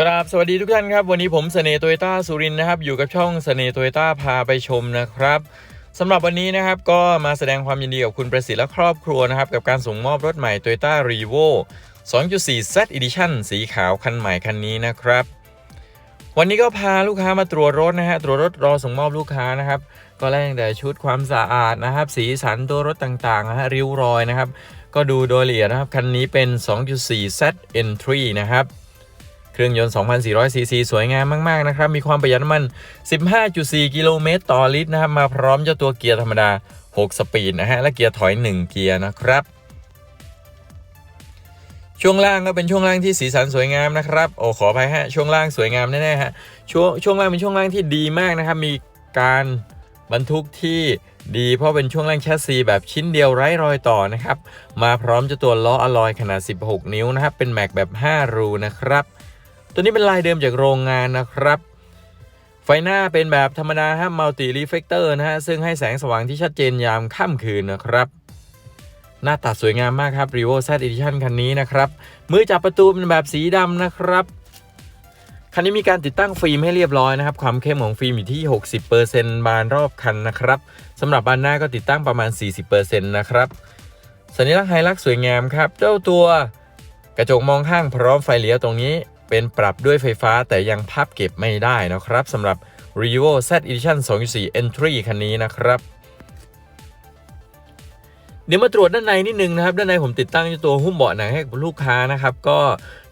กราบสวัสดีทุกท่านครับ วันนี้ผมเสน่ห์โตโยต้าสุรินทร์นะครับ อยู่กับช่องเสน่ห์โตโยต้าพาไปชมนะครับสำหรับวันนี้นะครับก็มาแสดงความยินดีกับคุณประสิทธิ์และครอบครัวนะครับ กับการส่งมอบรถใหม่ Toyota r e v o 2.4 Z Edition สีขาวคันใหม่คันนี้นะครับ วันนี้ก็พาลูกค้ามาตรวจรถนะฮะตรวจรถรอส่งมอบลูกค้านะครับ ก็แรกแต่ชุดความสะอาดนะครับ สีสันตัวรถต่างๆนะฮะริ้วรอยนะครับ ก็ดูโดยละเอียดนะครับคันนี้เป็น 2.4 Z N3 นะครับ เครื่องยนต์ 2,400ซีซีสวยงามมาก ๆ นะครับ มีความประหยัดน้ำมัน 15.4 กิโลเมตรต่อลิตรนะครับ มาพร้อมเจ้าตัวเกียร์ธรรมดา 6 สปีดนะฮะ และเกียร์ถอย 1 เกียร์นะครับ ช่วงล่างก็เป็นช่วงล่างที่สีสันสวยงามนะครับ โอ้ขออภัยฮะ ช่วงล่างสวยงามแน่ๆฮะ ช่วงช่วงล่างเป็นช่วงล่างที่ดีมากนะครับ มีการบรรทุกที่ดีเพราะเป็นช่วงล่างแชสซีแบบชิ้นเดียวไร้รอยต่อนะครับ มาพร้อมจ้าตัวล้ออลอยขนาด 16 นิ้วนะครับ เป็นแม็กแบบ 5 รูนะครับ ตัวนี้เป็นลายเดิมจากโรงงานนะครับ ไฟหน้าเป็นแบบธรรมดาฮะมัลติรีเฟกเตอร์นะฮะ ซึ่งให้แสงสว่างที่ชัดเจนยามค่ำคืนนะครับหน้าตัดสวยงามมากครับ r e v o Z Edition คันนี้นะครับ มือจับประตูเป็นแบบสีดำนะครับ คันนี้มีการติดตั้งฟิล์มให้เรียบร้อยนะครับ ความเข้มของฟิล์มอยู่ที่ 60%บานรอบคันนะครับสำหรับบานหน้าก็ติดตั้งประมาณ 40%นะครับ สัญลักษณ์ไฮลักษ์สวยงามครับ เจ้าตัวกระจกมองข้างพร้อมไฟเลี้ยวตรงนี้ เป็นปรับด้วยไฟฟ้าแต่ยังพับเก็บไม่ได้นะครับสำหรับ r e v o Z Edition 2.4 Entry คันนี้นะครับ เดี๋ยวมาตรวจด้านในนิดนึงนะครับ ด้านในผมติดตั้งตัวหุ้มเบาะหนังให้กับลูกค้านะครับ ก็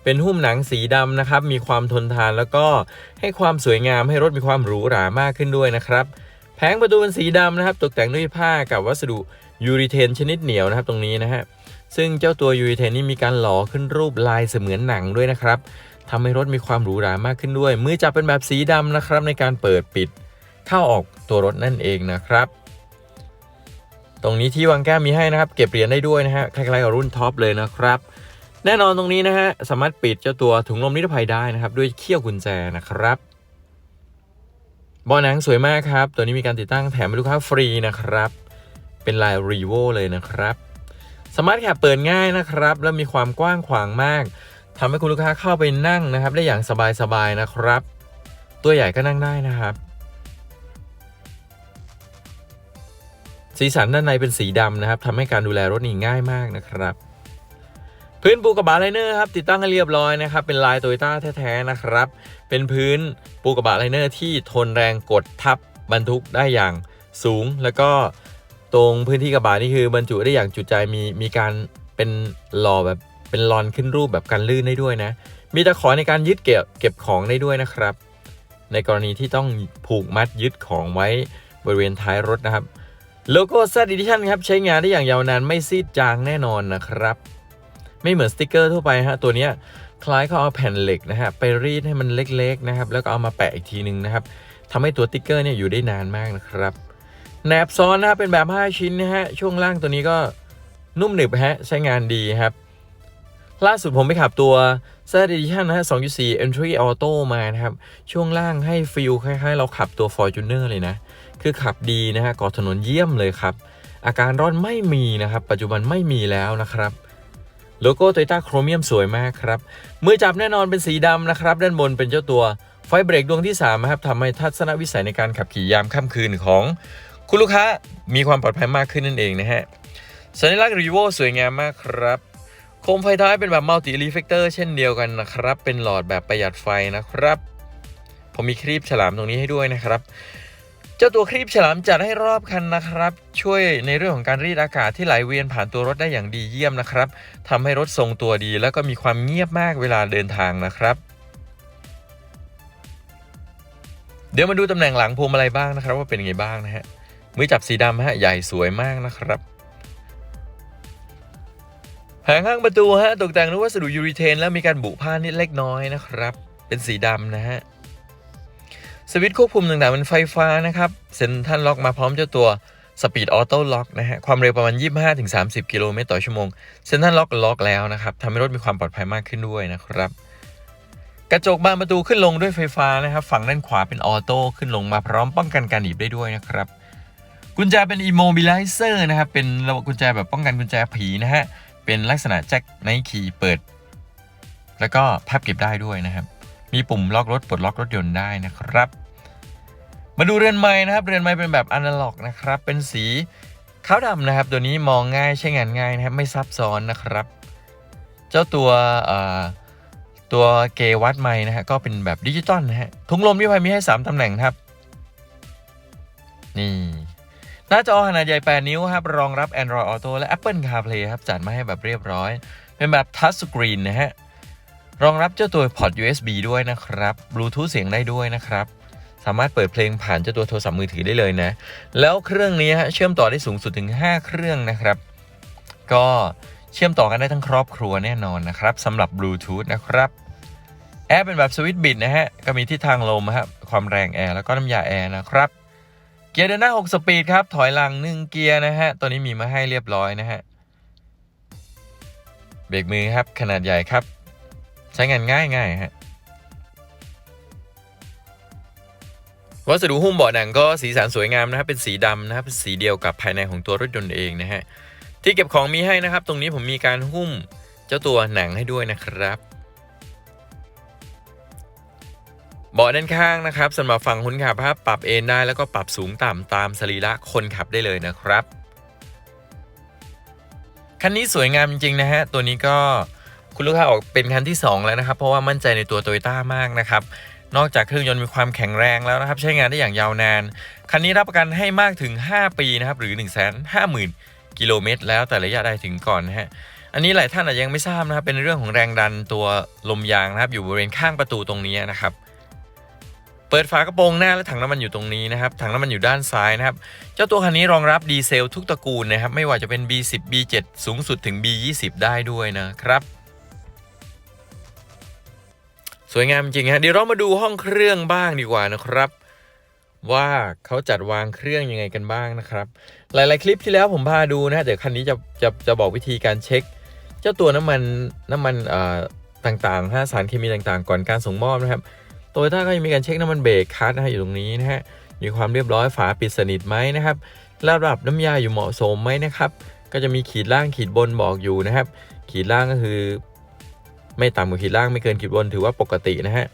เป็นหุ้มหนังสีดำนะครับ มีความทนทานแล้วก็ให้ความสวยงามให้รถมีความหรูหรามากขึ้นด้วยนะครับแผงประตูเป็นสีดำนะครับ ตกแต่งด้วยผ้ากับวัสดุยูริเทนชนิดเหนียวนะครับตรงนี้นะฮะ ซึ่งเจ้าตัวยูริเทนนี่มีการหล่อขึ้นรูปลายเสมือนหนังด้วยนะครับทำให้รถมีความหรูหรามากขึ้นด้วย มือจับเป็นแบบสีดำนะครับในการเปิดปิดเข้าออกตัวรถนั่นเองนะครับ ตรงนี้ที่วางแก้มมีให้นะครับ เก็บเหรียญได้ด้วยนะฮะคล้ายๆกับรุ่นท็อปเลยนะครับ แน่นอนตรงนี้นะฮะสามารถปิดเจ้าตัวถุงลมนิรภัยได้นะครับ ด้วยเขี้ยวกุญแจนะครับเบาะหนังสวยมากครับ ตัวนี้มีการติดตั้งแถมให้ลูกค้าฟรีนะครับ เป็นลายรีโวเลยนะครับ สามารถแคบเปิดง่ายนะครับ และมีความกว้างขวางมากทำให้คุณลูกค้าเข้าไปนั่งนะครับ ได้อย่างสบายๆนะครับ ตัวใหญ่ก็นั่งได้นะครับ สีสันด้านในเป็นสีดำนะครับทำให้การดูแลรถนี่ง่ายมากนะครับพื้นปูกระบะไลเนอร์ครับติดตั้งให้เรียบร้อยนะครับเป็นลายโตโยต้าแท้ๆนะครับ เป็นพื้นปูกระบะไลเนอร์ที่ทนแรงกดทับบรรทุกได้อย่างสูง แล้วก็ ตรงพื้นที่กระบะนี่คือบรรจุได้อย่างจุใจมีมีการเป็นหล่อแบบเป็นลอนขึ้นรูปแบบกันลื่นได้ด้วยนะ มีตะขอในการยึดเก็บเก็บของได้ด้วยนะครับ ในกรณีที่ต้องผูกมัดยึดของไว้บริเวณท้ายรถนะครับโลโก้ Z Edition ครับใช้งานได้อย่างยาวนานไม่ซีดจางแน่นอนนะครับ ไม่เหมือนสติกเกอร์ทั่วไปฮะตัวเนี้ยคล้ายเขาเอาแผ่นเหล็กนะฮะไปรีดให้มันเล็กๆนะครับแล้วก็เอามาแปะอีกทีหนึ่งนะครับทำให้ตัวสติกเกอร์เนี่ยอยู่ได้นานมากนะครับ แหนบซ้อนนะครับเป็นแบบ 5 ชิ้นนะฮะ ช่วงล่างตัวนี้ก็นุ่มหนึบฮะ ใช้งานดีครับ ล่าสุดผมไปขับตัว Z Edition นะฮะ 2.4 Entry Auto มานะครับ ช่วงล่างให้ฟิลคล้ายๆ เราขับตัว Fortuner เลยนะ คือขับดีนะฮะเกาะถนนเยี่ยมเลยครับ อาการร้อนไม่มีนะครับ ปัจจุบันไม่มีแล้วนะครับโลโก้ Toyota โครเมียมสวยมากครับ มือจับแน่นอนเป็นสีดำนะครับ ด้านบนเป็นเจ้าตัวไฟเบรกดวงที่3นะครับทำให้ทัศนวิสัยในการขับขี่ยามค่ำคืนของ คุณลูกค้ามีความปลอดภัยมากขึ้นนั่นเองนะฮะสัญลักษณ์รีโวสวยงามมากครับ โคมไฟท้ายเป็นแบบมัลติรีเฟกเตอร์เช่นเดียวกันนะครับ เป็นหลอดแบบประหยัดไฟนะครับ ผมมีครีบฉลามตรงนี้ให้ด้วยนะครับ เจ้าตัวครีบฉลามจัดให้รอบคันนะครับ ช่วยในเรื่องของการรีดอากาศที่ไหลเวียนผ่านตัวรถได้อย่างดีเยี่ยมนะครับทำให้รถทรงตัวดี แล้วก็มีความเงียบมากเวลาเดินทางนะครับ เดี๋ยวมาดูตำแหน่งหลังพวงมาลัยบ้างนะครับ ว่าเป็นยังไงบ้างนะฮะ มือจับสีดำฮะ ใหญ่สวยมากนะครับแผงข้างประตูฮะตกแต่งด้วยวัสดุยูริเทน แล้วมีการบุผ้านิดเล็กน้อยนะครับ เป็นสีดำนะฮะสวิตช์ควบคุมต่างๆเป็นไฟฟ้านะครับ เซ็นทรัลล็อกมาพร้อมเจ้าตัวสปีดออโต้ล็อกนะฮะ ความเร็วประมาณ 25-30 กิโลเมตรต่อชั่วโมง เซ็นทรัลล็อกล็อกแล้วนะครับทำให้รถมีความปลอดภัยมากขึ้นด้วยนะครับ กระจกบานประตูขึ้นลงด้วยไฟฟ้านะครับ ฝั่งด้านขวาเป็นออโต้ขึ้นลงมาพร้อมป้องกันการหนีบได้ด้วยนะครับ กุญแจเป็น immobilizer นะครับ เป็นระบบกุญแจแบบป้องกันกุญแจผีนะฮะ เป็นลักษณะแจ็คไนคีย์เปิด แล้วก็พับเก็บได้ด้วยนะครับ มีปุ่มล็อกรถปลดล็อกรถยนต์ได้นะครับ มาดูเรือนไม้นะครับ เรือนไม้เป็นแบบอนาล็อกนะครับ เป็นสีขาวดำนะครับ ตัวนี้มองง่ายใช้งานง่ายนะครับ ไม่ซับซ้อนนะครับ เจ้าตัวตัวเกวัดไม้นะฮะ ก็เป็นแบบดิจิตอลนะฮะ ถุงลมที่ไฟมีให้ 3ตำแหน่งครับ นี่ หน้าจอขนาดใหญ่ 8 นิ้วครับ รองรับ Android Auto และ Apple CarPlay ครับ จัดมาให้แบบเรียบร้อย เป็นแบบ Touch Screen นะฮะ รองรับเจ้าตัวพอร์ต USB ด้วยนะครับบลูทูธเสียงได้ด้วยนะครับ สามารถเปิดเพลงผ่านเจ้าตัวโทรศัพท์มือถือได้เลยนะ แล้วเครื่องนี้ฮะเชื่อมต่อได้สูงสุดถึง 5 เครื่องนะครับ ก็เชื่อมต่อกันได้ทั้งครอบครัวแน่นอนนะครับสำหรับบลูทูธนะครับแอร์เป็นแบบสวิตช์บิดนะฮะ ก็มีทิศทางลมครับความแรงแอร์แล้วก็น้ำยาแอร์นะครับ เกียร์เดินหน้า 6 สปีดครับ ถอยหลัง 1 เกียร์นะฮะ ตัวนี้มีมาให้เรียบร้อยนะฮะ เบรกมือครับ ขนาดใหญ่ครับ ใช้งานง่ายง่ายฮะ วัสดุหุ้มเบาะหนังก็สีสันสวยงามนะครับ เป็นสีดำนะครับ เป็นสีเดียวกับภายในของตัวรถยนต์เองนะฮะ ที่เก็บของมีให้นะครับ ตรงนี้ผมมีการหุ้มเจ้าตัวหนังให้ด้วยนะครับ เบาะด้านข้างนะครับสำหรับฝั่งคนขับครับปรับเอนได้แล้วก็ปรับสูงต่ำตามสรีระคนขับได้เลยนะครับ คันนี้สวยงามจริงๆนะฮะตัวนี้ก็คุณลูกค้าออกเป็นคันที่ 2 แล้วนะครับ เพราะว่ามั่นใจในตัวโตโยต้ามากนะครับนอกจากเครื่องยนต์มีความแข็งแรงแล้วนะครับ ใช้งานได้อย่างยาวนาน คันนี้รับประกันให้มากถึง 5 ปีนะครับ หรือ 1 5 0 0 0 0 กิโลเมตร แล้วแต่ระยะใดถึงก่อนนะฮะอันนี้หลายท่านอาจจะยังไม่ทราบนะครับเป็นเรื่องของแรงดันตัวลมยางนะครับ อยู่บริเวณข้างประตูตรงนี้นะครับ เปิดฝากระโปรงหน้าและถังน้ำมันอยู่ตรงนี้นะครับ ถังน้ำมันอยู่ด้านซ้ายนะครับ เจ้าตัวคันนี้รองรับดีเซลทุกตระกูลนะครับ ไม่ว่าจะเป็น B10 B7 สูงสุดถึง B20 ได้ด้วยนะครับ สวยงามจริงฮะ เดี๋ยวเรามาดูห้องเครื่องบ้างดีกว่านะครับ ว่าเขาจัดวางเครื่องยังไงกันบ้างนะครับ หลาย ๆ คลิปที่แล้วผมพาดูนะฮะเดี๋ยวคันนี้จะจะจะบอกวิธีการเช็ค เจ้าตัวน้ำมันน้ำมันอ่อต่างๆฮะสารเคมีต่างๆ ก่อนการส่งมอบนะครับ โตโยต้าก็ยังมีการเช็คน้ำมันเบรกคัสนะฮะอยู่ตรงนี้นะฮะมีความเรียบร้อยฝาปิดสนิทไหมนะครับระดับน้ำยาอยู่เหมาะสมไหมนะครับ ก็จะมีขีดล่างขีดบนบอกอยู่นะครับ ขีดล่างก็คือ ไม่ต่ำกว่าขีดล่างไม่เกินขีดบนถือว่าปกตินะฮะ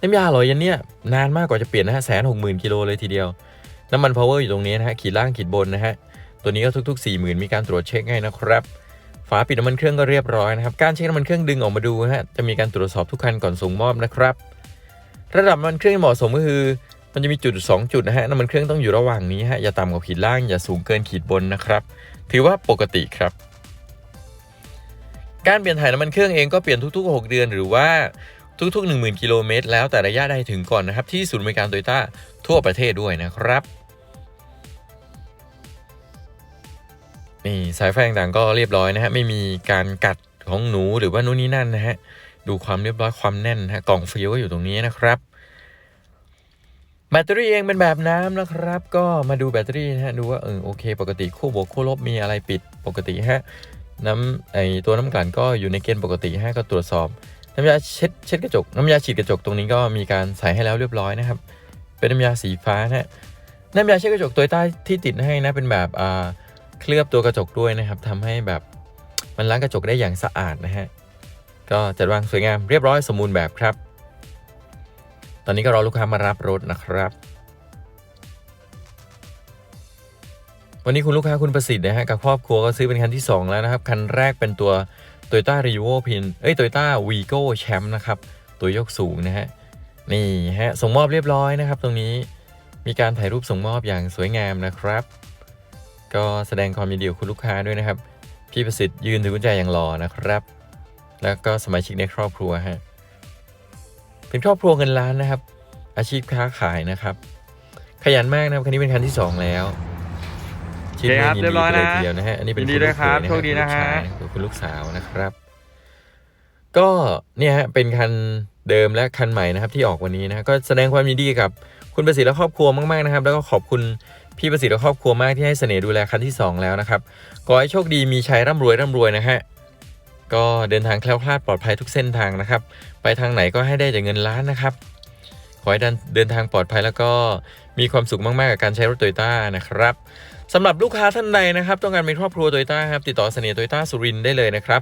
น้ำยาหล่อยันเนี่ยนานมากกว่าจะเปลี่ยนนะฮะแสนหกหมื่นกิโลเลยทีเดียว น้ำมันพาวเวอร์อยู่ตรงนี้นะฮะขีดล่างขีดบนนะฮะตัวนี้ก็ทุก ๆ 4 0,000 มีการตรวจเช็คให้นะครับ ฝาปิดน้ำมันเครื่องก็เรียบร้อยนะครับ การเช็คน้ำมันเครื่องดึงออกมาดูนะฮะจะมีการตรวจสอบทุกคันก่อนส่งมอบนะครับ ระดับน้ำมันเครื่องเหมาะสมก็คือ มันจะมีจุด 2 จุดนะฮะน้ำมันเครื่องต้องอยู่ระหว่างนี้ฮะอย่าต่ำกว่าขีดล่างอย่าสูงเกินขีดบนนะครับ ถือว่าปกติครับ การเปลี่ยนถ่ายน้ำมันเครื่องเองก็เปลี่ยนทุก ๆ 6 เดือนหรือว่าทุก ๆ 10,000กิโลเมตรแล้วแต่ระยะใดถึงก่อนนะครับที่ศูนย์บริการโตโยต้าทั่วประเทศด้วยนะครับนี่สายไฟต่างๆก็เรียบร้อยนะฮะไม่มีการกัดของหนูหรือว่านู่นนี่นั่นนะฮะ ดูความเรียบร้อยความแน่นนะฮะกล่องฟิลก็อยู่ตรงนี้นะครับแบตเตอรี่เองเป็นแบบน้ำนะครับ ก็มาดูแบตเตอรี่นะฮะดูว่าเออโอเค ปกติคู่บวกคู่ลบมีอะไรปิดปกติฮะน้ำไอตัวน้ำกลั่นก็อยู่ในเกณฑ์ปกติฮะก็ตรวจสอบ น้ำยาเช็ดเช็ดกระจก น้ำยาฉีดกระจกตรงนี้ก็มีการใส่ให้แล้วเรียบร้อยนะครับ เป็นน้ำยาสีฟ้านะฮะน้ำยาเช็ดกระจกตัวใต้ที่ติดให้นะเป็นแบบอ่าเคลือบตัวกระจกด้วยนะครับทำให้แบบมันล้างกระจกได้อย่างสะอาดนะฮะ ก็จัดวางสวยงามเรียบร้อยสมบูรณ์แบบครับ ตอนนี้ก็รอลูกค้ามารับรถนะครับ วันนี้คุณลูกค้าคุณประสิทธิ์นะฮะกับครอบครัวก็ซื้อเป็นคันที่ 2 แล้วนะครับ คันแรกเป็นตัว Toyota r e v o p i n เอ้ย Toyota Vigo Champ นะครับ ตัวยกสูงนะฮะนี่ฮะส่งมอบเรียบร้อยนะครับ ตรงนี้มีการถ่ายรูปส่งมอบอย่างสวยงามนะครับ ก็แสดงความยินดีกับคุณลูกค้าด้วยนะครับ พี่ประสิทธิ์ยืนถือกุญแจอย่างรอนะครับ แล้วก็สมาชิกในครอบครัวฮะเป็นครอบครัวเงินล้านนะครับ อาชีพค้าขายนะครับ ขยันมากนะครับคันนี้เป็นคันที่สองแล้วชื่นโอเคครับยินเรียบร้อยไปเลนะทีเดียวนะฮะอันนี้เป็นยินดีด้วยครับณลูกเขโชคดีนะฮะคุณลูกชายกับคุณลูกสาวนะครับ ก็เนี่ยฮะเป็นคันเดิมและคันใหม่นะครับ ที่ออกวันนี้นะฮะก็แสดงความยินดีกับคุณประสิทธิ์และครอบครัวมากๆนะครับ แล้วก็ขอบคุณพี่ประสิทธิ์และครอบครัวมากที่ให้เสน่ห์ดูแลคันที่ 2 แล้วนะครับขอให้โชคดีมีชัยร่ำรวยร่ำรวยนะฮะ ก็เดินทางแคล้วคลาดปลอดภัยทุกเส้นทางนะครับ ไปทางไหนก็ให้ได้แต่เงินล้านนะครับ ขอให้เดินทางปลอดภัยแล้วก็มีความสุขมาก ๆ กับการใช้รถโตโยต้านะครับสำหรับลูกค้าท่านใดนะครับ ต้องการเป็นครอบครัวโตโยต้าครับติดต่อเสน่ห์โตโยต้าสุรินได้เลยนะครับ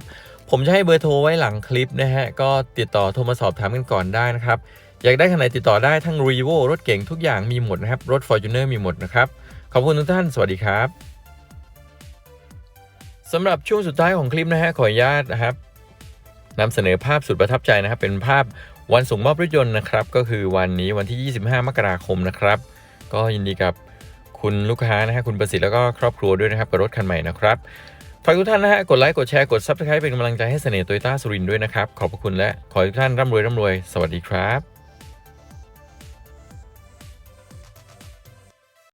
ผมจะให้เบอร์โทรไว้หลังคลิปนะฮะก็ติดต่อโทรมาสอบถามกันก่อนได้นะครับอยากได้คันไหนติดต่อได้ทั้ง r e v o รถเก่งทุกอย่างมีหมดนะครับรถ Fortuner มีหมดนะครับขอบคุณทุกท่านสวัสดีครับ สำหรับช่วงสุดท้ายของคลิปนะฮะขออนุญาตนะครับนำเสนอภาพสุดประทับใจนะครับ เป็นภาพวันส่งมอบรถยนต์นะครับ ก็คือวันนี้วันที่ 25 มกราคมนะครับ ก็ยินดีกับคุณลูกค้านะฮะคุณประสิทธิ์แล้วก็ครอบครัวด้วยนะครับกับรถคันใหม่นะครับฝากทุกท่านนะฮะกดไลค์กดแชร์กด Subscribe เป็นกำลังใจให้เสน่ห์โตโยต้าสุรินทร์ด้วยนะครับ ขอบพระคุณและขอให้ทุกท่านร่ำรวยร่ำรวย สวัสดีครับ